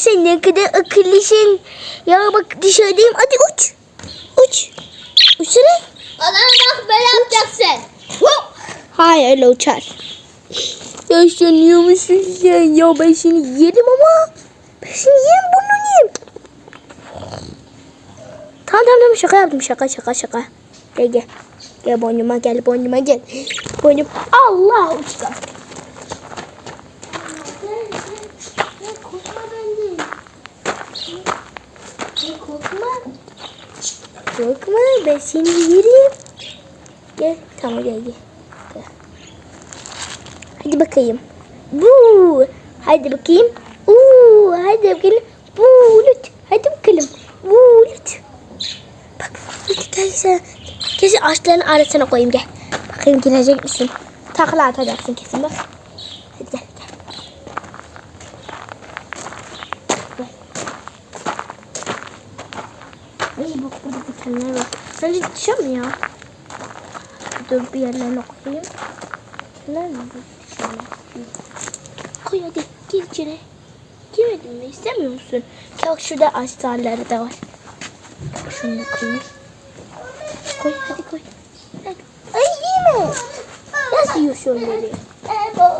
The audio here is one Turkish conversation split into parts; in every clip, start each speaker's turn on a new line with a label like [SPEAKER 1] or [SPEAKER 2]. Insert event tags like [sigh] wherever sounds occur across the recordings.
[SPEAKER 1] sen ne kadar akıllısın. Ya bak dışarıdayım. Hadi uç. Uç. Uçsana.
[SPEAKER 2] Bana bak böyle yapacaksın.
[SPEAKER 1] Hayır öyle uçar. Ya sen yiyor musun sen? Ya ben seni yerim ama. Ben seni yerim burnunu yerim. Tamam tamam tamam şaka yaptım şaka şaka şaka. Gel gel. Gel boynuma gel boynuma gel. Boynum. Allah uçtu.
[SPEAKER 2] Korkma benden. Korkma.
[SPEAKER 1] Korkma ben seni yerim. Gel tamam gel gel. Hadi bakayım. Bu. Hadi bakayım. Uuu. Hadi bakayım. Bulut. Hadi bakalım. Bulut. Bak. Bulut teyze. Kesin ağaçların arasına koyayım gel. Bakayım gelecek misin? Takla atacaksın kesin bak. Hadi gel gel. Gel. Ay bak dikenler var. Sence düşüyor mu ya? Dur bir yerlerine koyayım. Mi bu? Şöyle. Koy hadi gir içine. Girmedin mi? İstemiyor musun? Bak şurada ağaç dalları da var. Şunu da koyayım. Koy hadi koy. Hadi. Ay yeme. Nasıl yiyorsun öyle?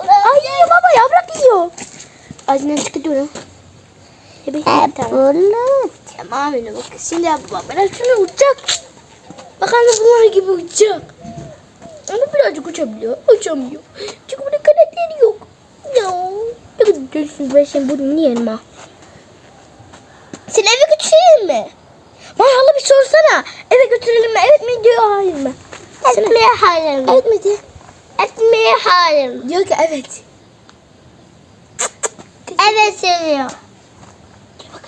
[SPEAKER 1] Ay yiyor baba yaprak yiyor. Ağzından çıkıyor. Ya bir tane.
[SPEAKER 2] Bulut.
[SPEAKER 1] Tamam öyle bak. Şimdi baba ben şunu uçacak. Bak anne bunlar gibi uçacak. Ama birazcık uçabiliyor. Uçamıyor. Çünkü bunun kanatları yok. Ya. Ne kadar görürsün ben şimdi bunu yerim ha. Seni eve götüreyim mi? Bana hala bir sorsana. Eve götürelim mi? Evet mi diyor hayır mı?
[SPEAKER 2] Etmeye hayır.
[SPEAKER 1] Evet mi diyor?
[SPEAKER 2] Etmeye hayır.
[SPEAKER 1] Diyor ki evet.
[SPEAKER 2] Evet seviyor.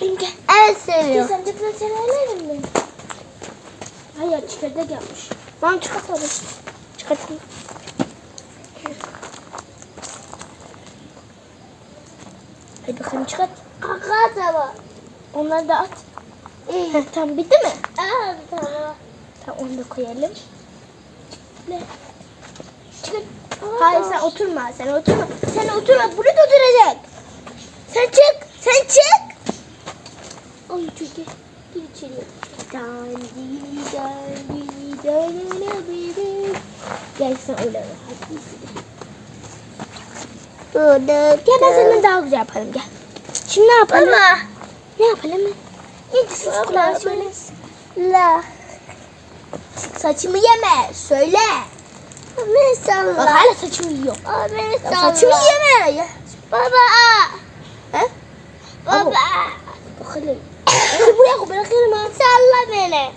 [SPEAKER 1] Bakalım gel.
[SPEAKER 2] Evet seviyor.
[SPEAKER 1] Sen de biraz severlerim mi? Hayır gelmiş. Bana çikolata alın. Çikolata. Hadi bakalım çıkart.
[SPEAKER 2] Kaka tamam.
[SPEAKER 1] Onları da at. Heh, tamam bitti mi?
[SPEAKER 2] Evet tamam.
[SPEAKER 1] Tamam onu da koyalım. Ne? Çıkar. Hayır sen oturma. Sen oturma. Sen oturma. Burada oturacak. Sen çık. Sen çık. Ay iyi. Gir içeri. Dandi dandi dandi Gel sen öyle. Hadi.
[SPEAKER 2] Burada.
[SPEAKER 1] Gel ben seninle daha güzel yaparım gel. Şimdi ne yapalım?
[SPEAKER 2] Ama.
[SPEAKER 1] Ne yapalım? Ne diyorsun? Kulağı söyle.
[SPEAKER 2] La.
[SPEAKER 1] Saçımı yeme. Söyle.
[SPEAKER 2] Beni
[SPEAKER 1] Bak
[SPEAKER 2] salla.
[SPEAKER 1] hala saçımı yiyor.
[SPEAKER 2] Beni salla.
[SPEAKER 1] saçımı yeme.
[SPEAKER 2] Baba.
[SPEAKER 1] He?
[SPEAKER 2] Baba.
[SPEAKER 1] Bakalım. Buraya bırakırım ha.
[SPEAKER 2] Salla beni.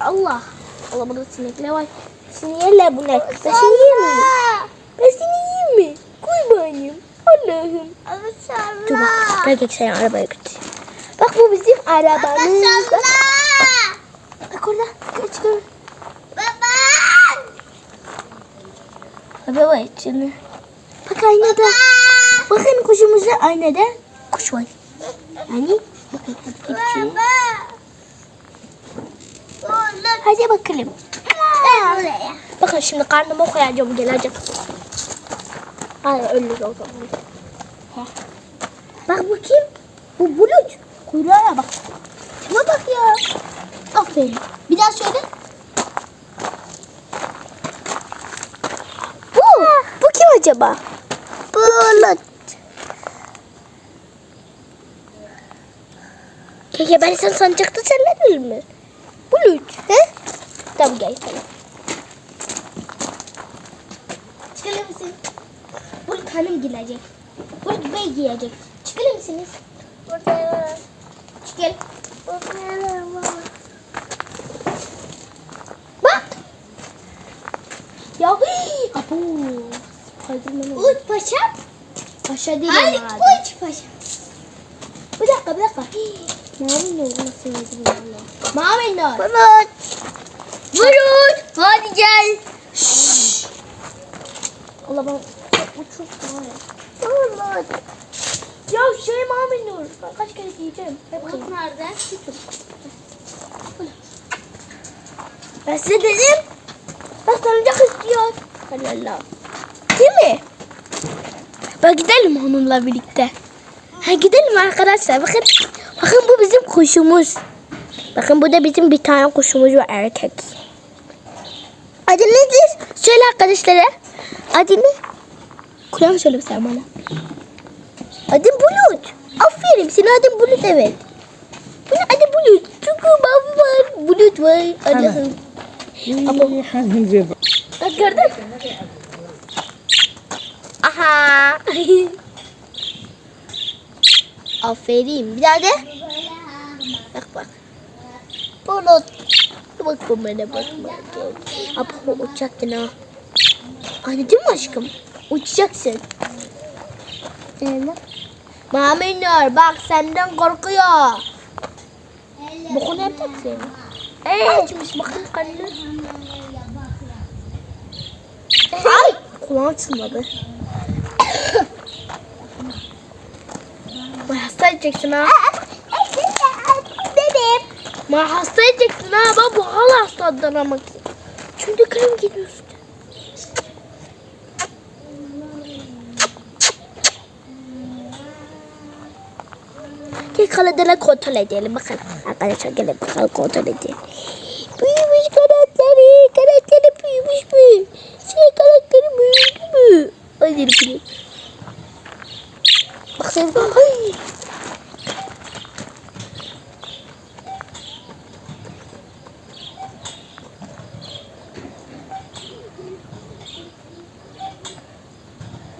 [SPEAKER 1] Allah. Allah burada sinekler var. Seni yerler bu ne? Ben seni yiyeyim mi? Ben seni yiyeyim mi? Koy bakayım. Allah'ım.
[SPEAKER 2] Ama salla.
[SPEAKER 1] Dur bak. Gel seni arabaya götür. Bak bu bizim arabamız.
[SPEAKER 2] Baba
[SPEAKER 1] Bak,
[SPEAKER 2] salla.
[SPEAKER 1] bak orada. Gel çıkalım.
[SPEAKER 2] Baba.
[SPEAKER 1] Baba var içinde. Bak aynada. Bakın kuşumuzda aynada. Yani bakın hadi. Hadi bakalım. Bakın şimdi karnıma koyacağım gelecek. Hayır öyle de o zaman. Heh. Bak kim? Bu bulut. Kuyruğa bak. Şuna bak ya. Aferin. Bir daha söyle. Bu. Bu kim acaba? Bulut. Keke ben sen sancaktı sen ne değil mi? Bulut. He? Tamam gel sana. Çıkılır mısın? Bulut hanım gelecek. Bulut bey giyecek. Çıkılır mısınız?
[SPEAKER 2] Burada.
[SPEAKER 1] Çıkıl.
[SPEAKER 2] Burada.
[SPEAKER 1] Bak. Ya hii, abu. Spiderman oldu.
[SPEAKER 2] Bulut paşa.
[SPEAKER 1] Değil
[SPEAKER 2] Hayır
[SPEAKER 1] ama adı.
[SPEAKER 2] Bulut paşa.
[SPEAKER 1] Bir dakika bir dakika. Hii, Mavi ne olması lazım. Mavi ne?
[SPEAKER 2] Bulut. Bulut. Hadi gel.
[SPEAKER 1] Allah ben bu çok var ya.
[SPEAKER 2] Bulut.
[SPEAKER 1] Ya şey Mavi Nur. Ben kaç kere giyeceğim.
[SPEAKER 2] Bulut nerede?
[SPEAKER 1] Ben size dedim. Ben salıncak istiyor. Allah Allah. Değil mi? Ben gidelim onunla birlikte. Ha, gidelim arkadaşlar. Bakın. Bakın bu bizim kuşumuz. Bakın burada bizim bir tane kuşumuz var erkek. Adı nedir? Söyle arkadaşlara. Adı ne? Kulağını söyle sen bana. Adım Bulut. Aferin senin adın Bulut evet. Bunun adı Bulut. Çünkü mavi var. Bulut var. Allah'ım. Bak gördün. Aha. [laughs] Aferin. Bir daha de. Bak bak. Bulut. Bak bu bana bak. Abi o uçacaktın ha. Anladın mı aşkım? Uçacaksın. Maminur bak senden korkuyor. Bokunu yapacaksın. Ee, açmış bakın kanını. Ay kulağım çınladı. Bana hasta edeceksin ha.
[SPEAKER 2] Benim.
[SPEAKER 1] Bana hasta edeceksin ha. Ben bu hala hastadan ama. Çünkü krem gidiyorsun. Gel kanadına kontrol edelim. Bakın arkadaşlar gelin bakalım kontrol edelim. Büyümüş kanatları. Kanatları büyümüş mü? Senin kanatları büyüdü mü? Ay dedim bunu. Bak sen bak. Ay.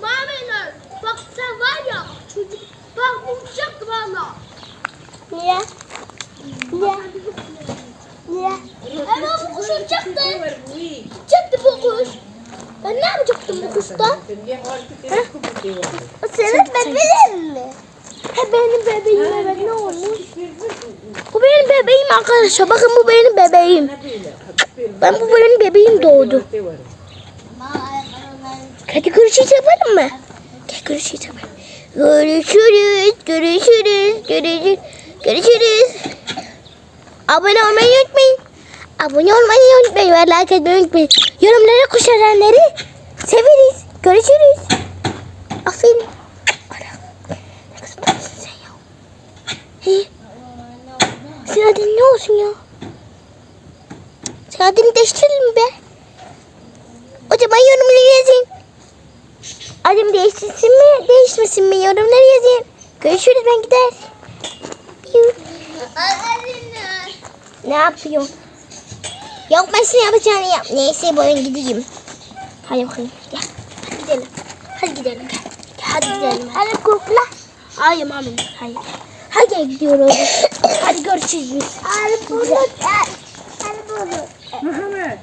[SPEAKER 1] Mamiler bak sen var ya çocuk bak vuracak valla.
[SPEAKER 2] Niye? Niye? Niye?
[SPEAKER 1] Ama bu kuş uçacaktı. Uçacaktı bu kuş. Ben ne yapacaktım bu kuşta?
[SPEAKER 2] Senin bebeğin mi?
[SPEAKER 1] Ha benim bebeğim evet ne olmuş? Bu benim bebeğim arkadaşlar. Bakın bu benim bebeğim. Ben bu benim bebeğim doğdu. Hadi görüşürüz yapalım mı? Gel görüşürüz yapalım. Görüşürüz, görüşürüz, görüşürüz, görüşürüz. Abone olmayı unutmayın. Abone olmayı unutmayın ve like etmeyi unutmayın. Yorumlara kuş edenleri severiz. Görüşürüz. Aferin. Ana, ne kadar tatlısın sen ya. He? Senin adın ne olsun ya? Senin adını değiştirelim be? O zaman yorumları yazın. Adım değiştirsin mi, değişmesin mi yorumları yazın. Görüşürüz ben gider. Ne yapıyorsun? Yok ben seni yapacağını yap. Neyse ben gideyim. Hadi bakalım gel. Hadi gidelim. Hadi gidelim gel. Hadi gidelim.
[SPEAKER 2] Hadi kokla.
[SPEAKER 1] Hayır mami. Hayır. Hadi gidiyoruz. Hadi görüşürüz biz.
[SPEAKER 2] Hadi bulut. Hadi bulut.
[SPEAKER 3] Muhammed.